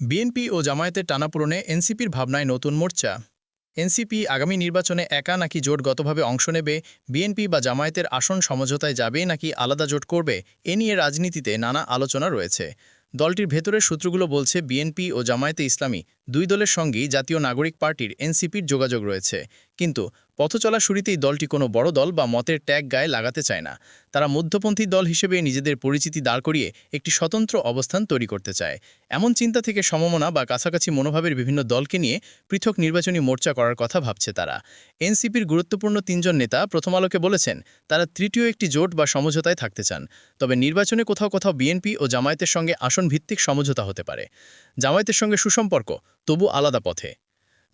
BNP ও জামায়াতের টানাপূরণে এনসিপির ভাবনায় নতুন মোর্চা। এনসিপি আগামী নির্বাচনে একা নাকি জোটগতভাবে অংশ নেবে, বিএনপি বা জামায়াতের আসন সমঝোতায় যাবে নাকি আলাদা জোট করবে, এ নিয়ে রাজনীতিতে নানা আলোচনা রয়েছে। দলটির ভেতরের সূত্রগুলো বলছে, বিএনপি ও জামায়াতে ইসলামী দুই দলের সঙ্গেই জাতীয় নাগরিক পার্টির এনসিপির যোগাযোগ রয়েছে। কিন্তু পথ চলা শুরুতেই দলটি কোনো বড় দল বা মতের ট্যাগ গায়ে লাগাতে চায় না। তারা মধ্যপন্থী দল হিসেবে নিজেদের পরিচিতি দাঁড় করিয়ে একটি স্বতন্ত্র অবস্থান তৈরি করতে চায়। এমন চিন্তা থেকে সমমনা বা কাছাকাছি মনোভাবের বিভিন্ন দলকে নিয়ে পৃথক নির্বাচনী মোর্চা করার কথা ভাবছে তারা। এনসিপির গুরুত্বপূর্ণ তিনজন নেতা প্রথম আলোকে বলেছেন, তারা তৃতীয় একটি জোট বা সমঝোতায় থাকতে চান। তবে নির্বাচনে কোথাও কোথাও বিএনপি ও জামায়াতের সঙ্গে আসন ভিত্তিক সমঝোতা হতে পারে। জামায়াতের সঙ্গে সুসম্পর্ক, তবু আলাদা পথে।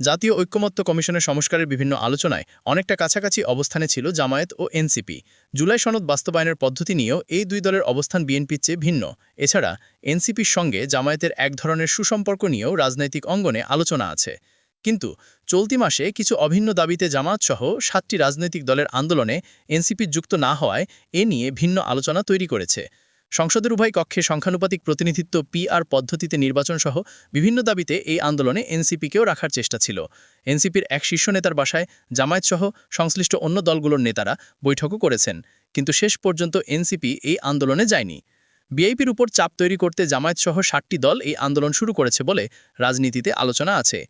জাতীয় ঐক্যমত্য কমিশনের সংস্কারের বিভিন্ন আলোচনায় অনেকটা কাছাকাছি অবস্থানে ছিল জামায়াত ও এনসিপি। জুলাই সনদ বাস্তবায়নের পদ্ধতি নিয়েও এই দুই দলের অবস্থান বিএনপির চেয়ে ভিন্ন। এছাড়া, এনসিপির সঙ্গে জামায়াতের এক ধরনের সুসম্পর্ক নিয়েও রাজনৈতিক অঙ্গনে আলোচনা আছে। কিন্তু চলতি মাসে কিছু অভিন্ন দাবিতে জামায়াতসহ সাতটি রাজনৈতিক দলের আন্দোলনে এনসিপি যুক্ত না হওয়ায় এ নিয়ে ভিন্ন আলোচনা তৈরি করেছে। সংসদের উভয় কক্ষে সংখ্যানুপাতিক প্রতিনিধিত্ব পিআর পদ্ধতিতে নির্বাচন সহ বিভিন্ন দাবিতে এই আন্দোলনে এনসিপিকেও রাখার চেষ্টা ছিল। এনসিপির এক শীর্ষ নেতার বাসায় জামায়াতসহ সংশ্লিষ্ট অন্য দলগুলোর নেতারা বৈঠকও করেছেন। কিন্তু শেষ পর্যন্ত এনসিপি এই আন্দোলনে যায়নি। বিআইপির উপর চাপ তৈরি করতে জামায়াতসহ ষাটটি দল এই আন্দোলন শুরু করেছে বলে রাজনীতিতে আলোচনা আছে।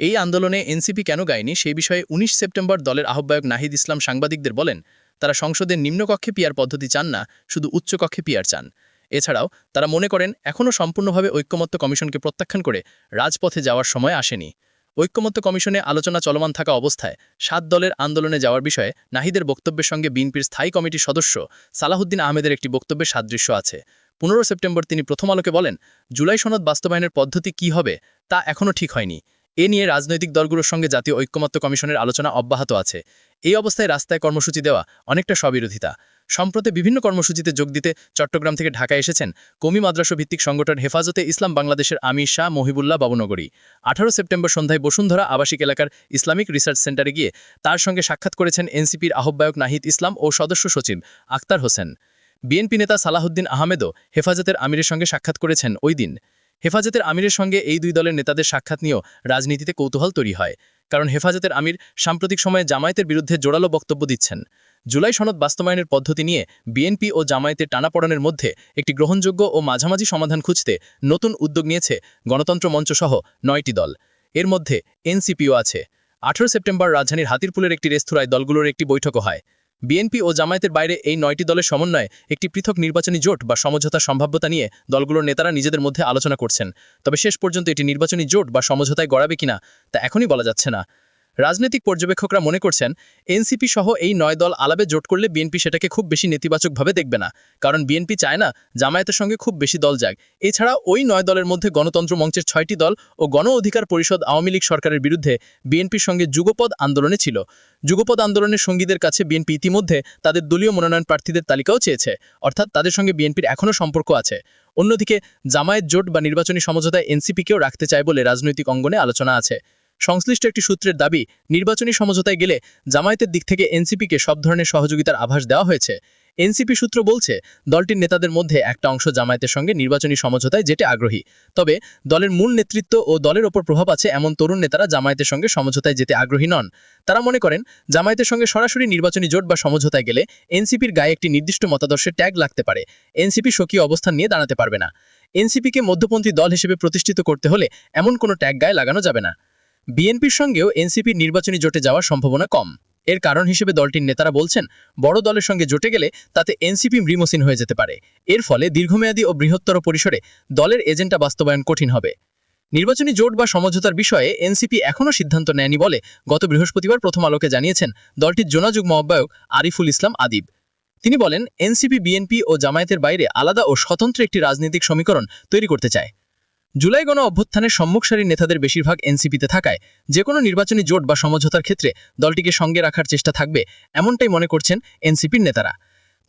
এই আন্দোলনে এনসিপি কেন গায়নি সেই বিষয়ে ১৯ সেপ্টেম্বর দলের আহ্বায়ক নাহিদ ইসলাম সাংবাদিকদের বলেন তারা সংসদের নিম্নকক্ষে পিয়ার পদ্ধতি চান না, শুধু উচ্চকক্ষে পিয়ার চান। এছাড়াও, তারা মনে করেন, এখনও সম্পূর্ণভাবে ঐক্যমত্য কমিশনকে প্রত্যাখ্যান করে রাজপথে যাওয়ার সময় আসেনি। ঐক্যমত্য কমিশনে আলোচনা চলমান থাকা অবস্থায় সাত দলের আন্দোলনে যাওয়ার বিষয়ে নাহিদের বক্তব্যের সঙ্গে বিএনপির স্থায়ী কমিটির সদস্য সালাহুদ্দিন আহমেদের একটি বক্তব্যের সাদৃশ্য আছে। পনেরো সেপ্টেম্বর তিনি প্রথম আলোকে বলেন, জুলাই সনদ বাস্তবায়নের পদ্ধতি কি হবে তা এখনও ঠিক হয়নি। এ নিয়ে রাজনৈতিক দলগুলোর সঙ্গে জাতীয় ঐক্যমত্য কমিশনের আলোচনা অব্যাহত আছে। এই অবস্থায় রাস্তায় কর্মসূচি দেওয়া অনেকটা স্ববিরোধিতা। সম্প্রতি বিভিন্ন কর্মসূচিতে যোগ দিতে চট্টগ্রাম থেকে ঢাকা এসেছেন কমি মাদ্রাসা ভিত্তিক সংগঠন হেফাজতে ইসলাম বাংলাদেশের আমির শাহ মহিবুল্লাহ বাবুনগরী। আঠারো সেপ্টেম্বর সন্ধ্যায় বসুন্ধরা আবাসিক এলাকার ইসলামিক রিসার্চ সেন্টারে গিয়ে তার সঙ্গে সাক্ষাৎ করেছেন এনসিপির আহ্বায়ক নাহিদ ইসলাম ও সদস্য সচিব আক্তার হোসেন। বিএনপি নেতা সালাহুদ্দিন আহমেদও হেফাজতের আমিরের সঙ্গে সাক্ষাৎ করেছেন ওই দিন। হেফাজতের আমিরের সঙ্গে এই দুই দলের নেতাদের সাক্ষাৎ নিয়েও রাজনীতিতে কৌতূহল তৈরি হয়। কারণ হেফাজতের আমির সাম্প্রতিক সময়ে জামায়াতের বিরুদ্ধে জোরালো বক্তব্য দিচ্ছেন। জুলাই সনদ বাস্তবায়নের পদ্ধতি নিয়ে বিএনপি ও জামায়াতের টানাপড়নের মধ্যে একটি গ্রহণযোগ্য ও মাঝামাঝি সমাধান খুঁজতে নতুন উদ্যোগ নিয়েছে গণতন্ত্র মঞ্চসহ নয়টি দল। এর মধ্যে এনসিপিও আছে। আঠারো সেপ্টেম্বর রাজধানীর হাতিরপুলের একটি রেস্তোরাঁয় দলগুলোর একটি বৈঠকও হয়। বিএনপি ও জামায়াতের বাইরে এই নয়টি দলের সমন্বয়ে একটি পৃথক নির্বাচনী জোট বা সমঝোতার সম্ভাব্যতা নিয়ে দলগুলোর নেতারা নিজেদের মধ্যে আলোচনা করছেন। তবে শেষ পর্যন্ত এটি নির্বাচনী জোট বা সমঝোতায় গড়াবে কিনা তা এখনই বলা যাচ্ছে না। রাজনৈতিক পর্যবেক্ষকরা মনে করছেন, এনসিপি সহ এই নয় দল আলাপে জোট করলে বিএনপি সেটাকে খুব বেশি নেতিবাচকভাবে দেখবে না। কারণ বিএনপি চায় না জামায়াতের সঙ্গে খুব বেশি দল যাক। এছাড়া ওই নয় দলের মধ্যে গণতন্ত্র মঞ্চের ছয়টি দল ও গণ অধিকার পরিষদ আওয়ামী লীগ সরকারের বিরুদ্ধে বিএনপির সঙ্গে যুগপদ আন্দোলনে ছিল। যুগপদ আন্দোলনের সঙ্গীদের কাছে বিএনপি ইতিমধ্যে তাদের দলীয় মনোনয়ন প্রার্থীদের তালিকাও চেয়েছে, অর্থাৎ তাদের সঙ্গে বিএনপির এখনও সম্পর্ক আছে। অন্যদিকে জামায়াত জোট বা নির্বাচনী সমঝোতায় এনসিপিকেও রাখতে চায় বলে রাজনৈতিক অঙ্গনে আলোচনা আছে। সংশ্লিষ্ট একটি সূত্রের দাবি, নির্বাচনী সমঝোতায় গেলে জামায়াতের দিক থেকে এনসিপিকে সব ধরনের সহযোগিতার আভাস দেওয়া হয়েছে। এনসিপি সূত্র বলছে, দলটির নেতাদের মধ্যে একটা অংশ জামায়াতের সঙ্গে নির্বাচনী সমঝোতায় যেতে আগ্রহী। তবে দলের মূল নেতৃত্ব ও দলের ওপর প্রভাব আছে এমন তরুণ নেতারা জামায়াতের সঙ্গে সমঝোতায় যেতে আগ্রহী নন। তারা মনে করেন, জামায়াতের সঙ্গে সরাসরি নির্বাচনী জোট বা সমঝোতায় গেলে এনসিপির গায়ে একটি নির্দিষ্ট মতাদর্শের ট্যাগ লাগতে পারে। এনসিপি স্বকীয় অবস্থান নিয়ে দাঁড়াতে পারবে না। এনসিপিকে মধ্যপন্থী দল হিসেবে প্রতিষ্ঠিত করতে হলে এমন কোনো ট্যাগ গায়ে লাগানো যাবে না। বিএনপির সঙ্গেও এনসিপির নির্বাচনী জোটে যাওয়ার সম্ভাবনা কম। এর কারণ হিসেবে দলটির নেতারা বলছেন, বড় দলের সঙ্গে জোটে গেলে তাতে এনসিপি মৃমসিন হয়ে যেতে পারে। এর ফলে দীর্ঘমেয়াদী ও বৃহত্তর পরিসরে দলের এজেন্ডা বাস্তবায়ন কঠিন হবে। নির্বাচনী জোট বা সমঝোতার বিষয়ে এনসিপি এখনও সিদ্ধান্ত নেয়নি বলে গত বৃহস্পতিবার প্রথম আলোকে জানিয়েছেন দলটির জোনাযুগ মহব্বায়ক আরিফুল ইসলাম আদিব। তিনি বলেন, এনসিপি, বিএনপি ও জামায়াতের বাইরে আলাদা ও স্বতন্ত্র একটি রাজনৈতিক সমীকরণ তৈরি করতে চায়। জুলাই গণ অভ্যুত্থানের সম্মুখ সারির নেতাদের বেশিরভাগ এনসিপিতে থাকায় যে কোনো নির্বাচনী জোট বা সমঝোতার ক্ষেত্রে দলটিকে সঙ্গে রাখার চেষ্টা থাকবে এমনটাই মনে করছেন এনসিপির নেতারা।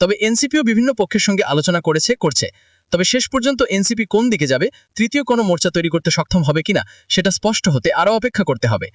তবে এনসিপিও বিভিন্ন পক্ষের সঙ্গে আলোচনা করেছে, করছে। তবে শেষ পর্যন্ত এনসিপি কোন দিকে যাবে, তৃতীয় কোনো মোর্চা তৈরি করতে সক্ষম হবে কিনা, সেটা স্পষ্ট হতে আরও অপেক্ষা করতে হবে।